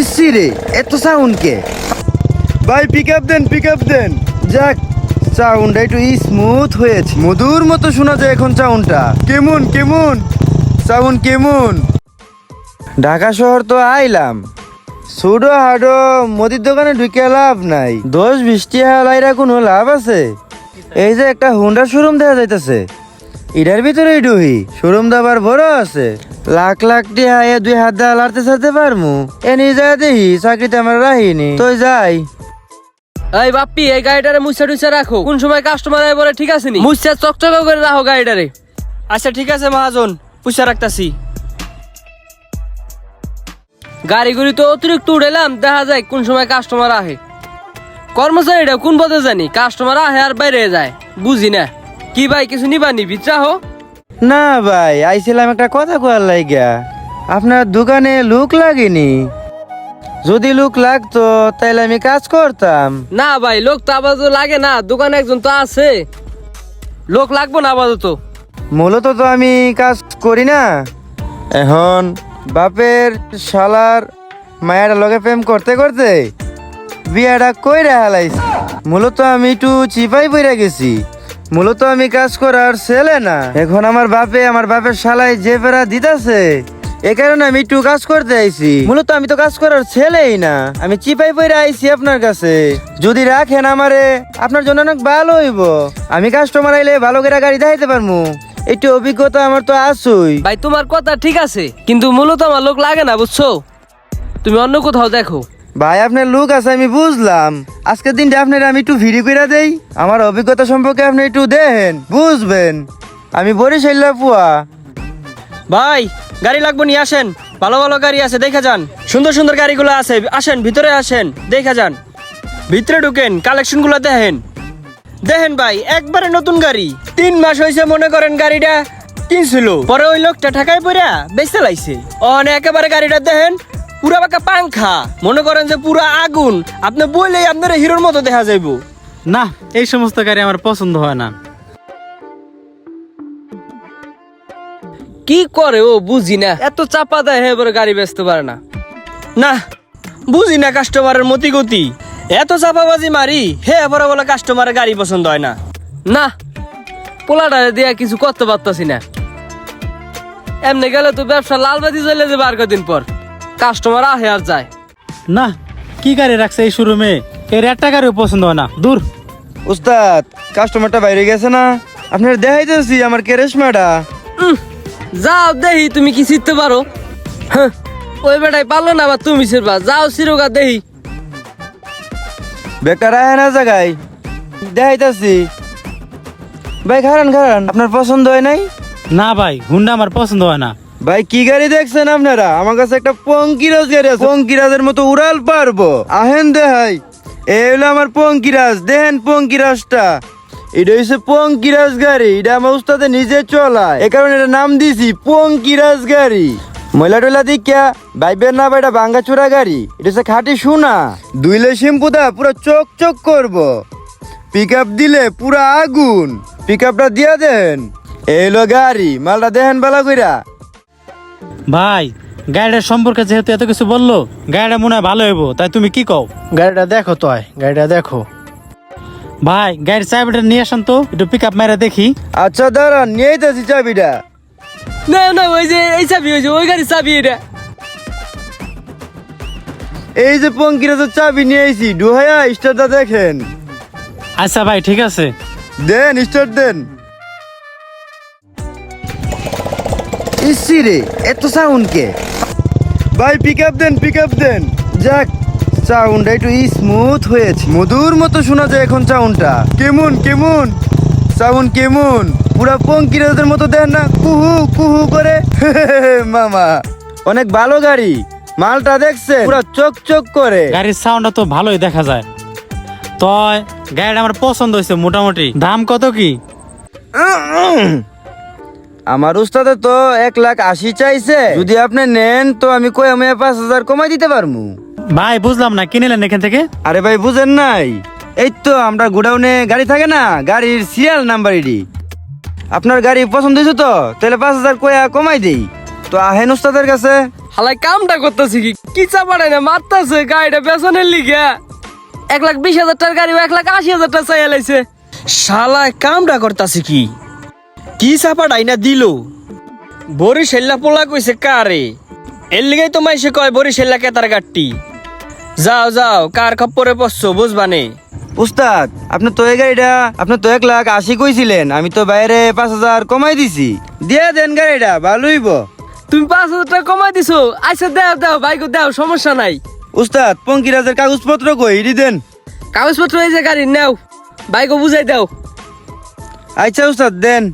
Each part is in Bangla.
ইসি রে এত সাউন্ড কে? ভাই পিক আপ দেন পিক আপ দেন। যাক সাউন্ডটা একটু স্মুথ হয়েছে। মধুর মতো শোনা যায় এখন সাউন্ডটা কেমন কেমন? সাউন্ড কেমন? ঢাকা শহর তো আইলাম। সুডো হাডো মুদির দোকানে ঢুকে লাভ নাই। দশ বৃষ্টি হালাইরা কোনো লাভ আছে? এই যে একটা হুন্ডা শোরুম দেখা যাইতেছে। এটার ভিতরে ডুহি শোরুম দাবার বড় আছে। লাখ লাখ টিহা এ দুই হাত দা লাড়তে সারতে পারমু? এ যা দেখি, চাকরিতে আমার রাহিনি। তো যাই। এই বাপ্পি, এই গাড়িটারে মুছা টুছা রাখো। কোন সময় কাস্টমার আয় বলে ঠিক আছে নি? মুছা চকচক করে রাখো গাড়িটারে। আচ্ছা ঠিক আছে মহাজন পুষা রাখতাছি। গাড়িগুলি তো অতিরিক্ত উড়েলাম দেখা যায় কোন সময় কাস্টমার আহে। কর্মচারীটা কোন পথে জানি কাস্টমার আহে আর বাইরে যায়, বুঝি না। কি ভাই কিছু নিবা নি? ভিতরা হো না ভাই আইছিলাম একটা কথা কোয়ার লাইগা। আপনার দোকানে লুক লাগেনি? যদি লুক লাগতো তাইলে আমি কাজ করতাম। না ভাই লোক তো আপাতত লাগে না দোকানে একজন তো আছে। লোক লাগবো না আপাতত। মূলত তো আমি কাজ করি না। এখন বাপের শালার মায়ের লগে প্রেম করতে করতে বিয়াটা কইরা হালাইছি। মূলত আমি একটু চিপাই পইরা গেছি। মূলত আমি কাজ করার ছেলে না। এখন আমার বাপে আমার বাপের শালাই যে ফেরা দিতাছে, এ কারণে আমি একটু কাজ করতে আইছি। মূলত আমি তো কাজ করার ছেলেই না। আমি চিপাই পইরা আইছি আপনার কাছে। যদি রাখেন আমারে, আপনার জন্য অনেক ভালো হইব। আমি কাস্টমার আইলে ভালো করে গাড়ি দেখাইতে পারব একটু অভিজ্ঞতা আমার তো আসুই ভাই, তোমার কথা ঠিক আছে, কিন্তু মূলত আমার লোক লাগে না, বুঝছ? তুমি অন্য কোথাও দেখো। ভাই, আপনার লুক আছে, আমি বুঝলাম। আজকের দিনটা আপনার আমি একটু ভিড়ি করে দেই। আমার অভিজ্ঞতা সম্পর্কে আপনি একটু দেখেন, বুঝবেন। আমি বরিশাল্লা পুয়া ভাই, গাড়ি লাগবো নিয়ে আসেন। ভালো ভালো গাড়ি আছে, দেখে যান। সুন্দর সুন্দর গাড়িগুলো আছে, আসেন, ভিতরে আসেন, দেখে যান। ভিতরে ঢুকেন কালেকশনগুলো দেখেন। দেখেন ভাই, একবারে নতুন গাড়ি। তিন মাস হয়েছে মনে করেন গাড়িটা কিনছিল। পরে ওই লোকটা ঠাকায় পড়া বেচতে লাইছে। অনে একেবারে গাড়িটা দেখেন পুরা বাঁকা পাংখা। মনে করেন যে পুরা আগুন। আপনি বললেই আপনার হিরোর মতো দেখা যাইবো। না এই সমস্ত গাড়ি আমার পছন্দ হয় না। কি করে ও বুঝি না। এত চাপা দেয় হে এবারে গাড়ি বেচতে পারে না। না বুঝি না কাস্টমারের মতি গতি এত চাপাবাজি মারি হে এবার বলে কাস্টমারের গাড়ি পছন্দ হয় না। না পোলাটারে দিয়া কিছু করতে পারতাছি না। এমনি গেলে তো ব্যবসা লালবাতি চলে যাবে আর কদিন পর। কাস্টমার আহে আর যায়। না কি গাড়ি রাখছে এই শোরুমে? এর একটা গাড়িও পছন্দ হয় না। দূর। উস্তাদ কাস্টমারটা বাইরে গেছে না? আপনার দেখাইতেছি আমার কেরেশমাটা। যাও দেখি তুমি কি শিখতে পারো? হ্যাঁ, ওই বেটাই পারল না আবার তুমি শিরবা যাও শিরোগা দেখি বেকার আয় না জায়গায় দেখাইতেছি। ভাই খারান খারান আপনার পছন্দ হয় নাই? না ভাই হুন্ডা আমার পছন্দ হয় না। ভাই, কি গাড়ি দেখছেন আপনারা? আমার কাছে একটা পঙ্কিরাজ গাড়ি আছে। পঙ্কিরাজের মতো উড়াল পারব। আহেন দেহাই। এই হলো আমার পঙ্কিরাজ। দেখেন পঙ্কিরাজটা। এটা হচ্ছে পঙ্কিরাজ গাড়ি। এটা আমার উস্তাদে নিজে চলায়। এ কারণে এটা নাম দিছি, পঙ্কিরাজ গাড়ি। ময়লা টয়লা দিকা বাইবের না এটা ভাঙ্গা চোরা গাড়ি। এটা হচ্ছে খাঁটি সোনা। দুইলে শ্যাম্পু দা, পুরো চক চক করব। পিক দিলে পুরা আগুন। পিক আপটা দিয়া দেন। এলো গাড়ি। মালটা দেখেন বেলা কইরা। ভাই গাড়িটার সম্পর্কে যেহেতু এত কিছু বলল গাড়িটা মনে হয় ভালো হইব তাই তুমি কি কও? গাড়িটা দেখো তো গাড়িটা দেখো। ভাই গাড়ির চাবিটা নিয়ে আসেন তো একটু পিক আপ মেরে দেখি। আচ্ছা দাঁড়ান নিয়েই তো চাবিটা। না না ওই যে এই চাবি হয়েছে ওই গাড়ি চাবি এটা। এই যে পঙ্কিরাজের চাবি নিয়ে আইছি ডুহাইয়া স্টারটা দেখেন। আচ্ছা ভাই ঠিক আছে। দেন স্টার দেন। ইসি রে এত সাউন্ড কে? ভাই পিক আপ দেন পিক আপ দেন। যাক সাউন্ডটা একটু স্মুথ হয়েছে। মধুর মতো শোনা যায় এখন সাউন্ডটা কেমন কেমন? সাউন্ড কেমন? পুরা পঙ্কিরাজের মতো দেন না কুহু কুহু করে। মামা। অনেক ভালো গাড়ি। মালটা দেখছে পুরা চোখ চোখ করে। গাড়ির সাউন্ডটা তো ভালোই দেখা যায়। তয় গাড়িটা আমার পছন্দ হয়েছে মোটামুটি। দাম কত কি? আমার উস্তাদে তো এক লাখ আশি চাইছে। যদি আপনি নেন তো আমি কই আমি পাঁচ হাজার কমাই দিতে পারমু। ভাই বুঝলাম না কিনেলেন এখান থেকে? আরে ভাই বুঝেন নাই। এই তো আমরা গোডাউনে গাড়ি থাকে না গাড়ির সিরিয়াল নাম্বার এডি আপনার গাড়ি পছন্দ হয়েছে তো তাহলে পাঁচ হাজার কয়া কমাই দেই। তো আহেন উস্তাদের কাছে। হালাই কামটা করতেছি কি? কি চাপাড়াই না মারতাছে গাড়িটা বেসনের লিগে। এক লাখ বিশ হাজার টাকার গাড়ি ও এক লাখ আশি হাজার টাকা চাই লাইছে। শালা কামটা করতাছে কি? কি চাপা ডাইনা দিল? বরিশাল্লা পোলা কইছে কারে? এর লিগেই তো মাইসে কয় বরিশাল্লা কেতার গাট্টি। যাও যাও কার খপ্পরে পড়ছো বুঝবানে উস্তাদ আপনি তো এই গাড়িটা আপনি তো এক লাখ আশি কইছিলেন আমি তো বাইরে পাঁচ হাজার কমাই দিছি। দিয়ে দেন গাড়িটা ভালোই ব তুমি পাঁচ হাজার টাকা কমাই দিছো আচ্ছা দাও দাও বাইকও দাও সমস্যা নাই। উস্তাদ পঙ্কিরাজের কাগজপত্র কই ইডি দেন। কাগজপত্র এই যে গাড়ি নাও বাইকও বুঝাই দাও। আচ্ছা উস্তাদ দেন।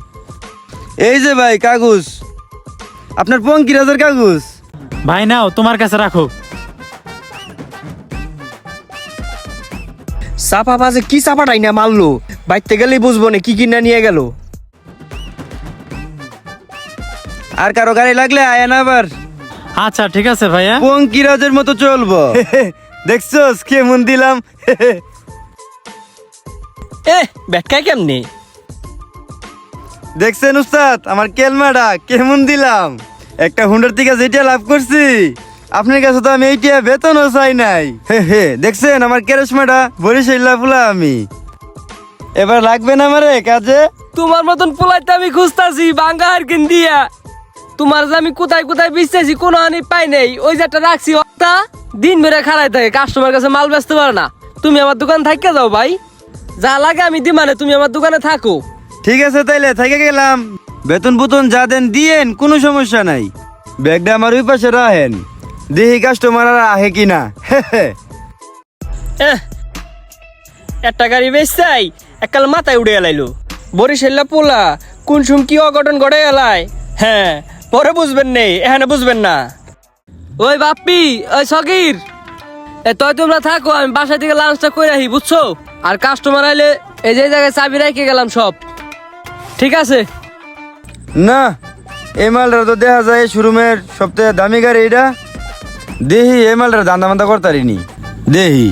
এই যে ভাই কাগজ। আপনার পঙ্কিরাজের কাগজ। ভাই নাও তোমার কাছে রাখো। চাপা বাজে কি চাপা ডাইনা মারলো? বাইতে গেলেই বুঝব না কি কিনা নিয়ে গেল। আর কারও গাড়ি লাগলে আয় না আবার। আচ্ছা ঠিক আছে ভাইয়া। পঙ্কিরাজের মতো চলবো। দেখছোস কেমন দিলাম। এ ব্যাটকায় কেমনে? দেখছেন উস্তাদ, আমার কেলমাটা, কেমন দিলাম? একটা হুন্ডার থেকে যেটা লাভ করছি। আপনার কাছে তো আমি এইটা বেতনও চাই নাই। হে হে, দেখছেন আমার কেরেশমাটা বরিশাল্লা ফুলা আমি। এবার লাগবে না আমারে কাজে? তোমার মতন পোলাইতে আমি খুঁজতাছি বাঙ্গা আর কিন দিয়া। তোমার যে আমি কোথায় কোথায় বিচতেছি, কোনো হানি পাই নাই। ওই যে একটা রাখছি অক্টা দিন বেড়ে খাড়াই থাকে কাস্টমার কাছে মাল বেচতে পারে না। তুমি আমার দোকান থাকতে যাও ভাই। যা লাগে আমি দি মানে তুমি আমার দোকানে থাকো। ঠিক আছে তাইলে থেকে গেলাম। বেতন বুতন যা দেন দিয়েন কোনো সমস্যা নাই। ব্যাগটা আমার ওই পাশে রাখেন। দেখি কাস্টমার আর আহে কিনা। হে হে। একটা গাড়ি বেচতাই একাল মাথায় উড়ে এলাইলো। বরিশাল্লা পোলা কোন সুম কি অঘটন ঘটে এলাই হ্যাঁ পরে বুঝবেন নেই এখানে বুঝবেন না। ওই বাপ্পি ওই সকির এ তই তোমরা থাকো আমি বাসা থেকে লাঞ্চটা করে আহি বুঝছ? আর কাস্টমার আইলে এই যে জায়গায় চাবি রেখে গেলাম সব। ঠিক আছে। না এই মালটা তো দেখা যায় শোরুমের সবথেকে দামি গাড়ি এটা। দেহি এই মালটা দান্দা মান্দা করতারিনি। দেহি।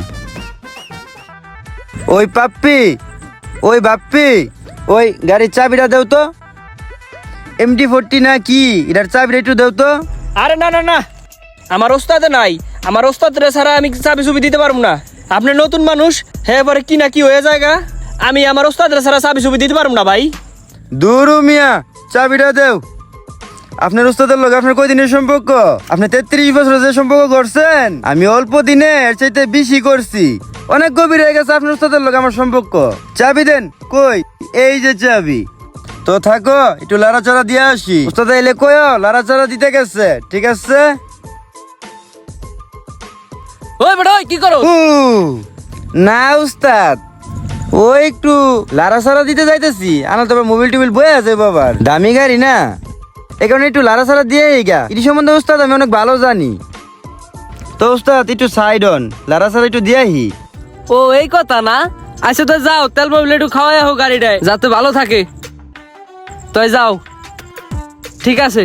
ওই পাপ্পি ওই বাপ্পি ওই গাড়ির চাবিটা দেও তো। এমটি ফোরটি না কি এটার চাবিটা একটু দেও তো। আরে না না না আমার ওস্তাদে নাই। আমার ওস্তাদ রে ছাড়া আমি চাবি চুবি দিতে পারব না। আপনি নতুন মানুষ হ্যাঁ এবারে কি না কি হয়ে যায়গা আমি আমার ওস্তাদ রে ছাড়া চাবি চুবি দিতে পারব না ভাই। দূরু মিয়া চাবিটা দেও। আপনার উস্তাদের লোক আপনার কয় দিনের সম্পর্ক? আপনি তেত্রিশ বছর যে সম্পর্ক করছেন আমি অল্প দিনে এর চাইতে বেশি করছি। অনেক গভীর হয়ে গেছে আপনার উস্তাদের লোক আমার সম্পর্ক। চাবি দেন কই? এই যে চাবি। তো থাকো একটু লাড়াচাড়া দিয়ে আসি। উস্তাদ এলে কয় লাড়াচাড়া দিতে গেছে ঠিক আছে? ওই বেটা কি করো? না উস্তাদ। ও একটু লাড়াচাড়া দিতে যাইতেছি। আনা তবে মোবাইল টোবিল বয়ে আছে বাবার। দামি গাড়ি না? এই কারণে একটু লাড়াচাড়া দিয়ে গা। এটি সম্বন্ধে উস্তাদ আমি অনেক ভালো জানি। তো উস্তাদ একটু সাইড অন লাড়াচাড়া একটু দিয়াহি ও এই কথা না? আচ্ছা তো যাও তেল মোবিল একটু খাওয়াই হোক গাড়িটায় যাতে ভালো থাকে। তাই যাও। ঠিক আছে।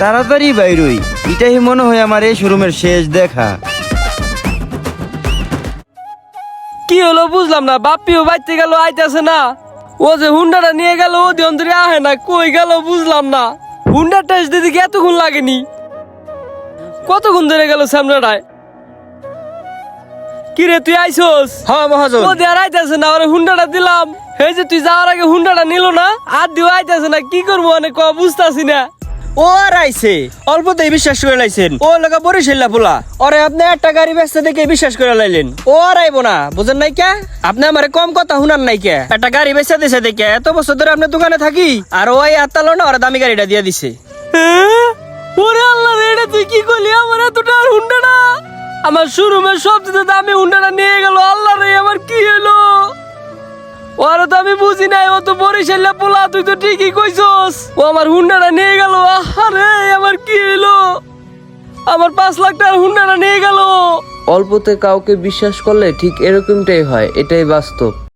তাড়াতাড়ি বাইরই। এটাই মনে হয় আমার এই শোরুমের শেষ দেখা। হলো বুঝলাম না বাপ্পিও বাইতে গেল আইতেছে না। ও যে হুন্ডাটা নিয়ে গেল ও দিন ধরে আহে না কই গেল বুঝলাম না। হুন্ডার টেস্ট কি এতক্ষণ লাগেনি? কতক্ষণ ধরে গেল সামনেটায় কি রে তুই আইসোস? হ্যাঁ মহাজন। ও দিয়ে আর আইতেছে না ওরে হুন্ডাটা দিলাম। এই যে তুই যাওয়ার আগে হুন্ডাটা নিল না আর দিও আইতেছে না কি করব অনেক বুঝতাছি না। ও আর আইছে। অল্পতেই বিশ্বাস করে লাইছেন। ও লগা পোলা। ওরে আপনি একটা গাড়ি বেচতে দেখে বিশ্বাস করে লাইলেন। ও আর না, বুঝেন নাই কে? আপনি আমারে কম কথা শুনান নাই কে? একটা গাড়ি বেচতে দিছে দেখে, এত বছর ধরে আপনার দোকানে থাকি, আর ওই আত্মালো না ওরা দামি গাড়িটা দিয়ে দিছে? ওরে আল্লাহ রে তুই কি করলি? আমার এতটা হুন্ডাটা আমার শোরুমের সবচেয়ে দামি হুন্ডাটা নিয়ে আমি বুঝি নাই, ও তো বরিশাল্লা পোলা, তুই তো ঠিকই কইছস। ও আমার হুন্ডাটা নিয়ে গেল আরে আমার কি হলো আমার পাঁচ লাখ টাকার হুন্ডাটা নিয়ে গেল। অল্পতে কাউকে বিশ্বাস করলে ঠিক এরকমটাই হয়, এটাই বাস্তব।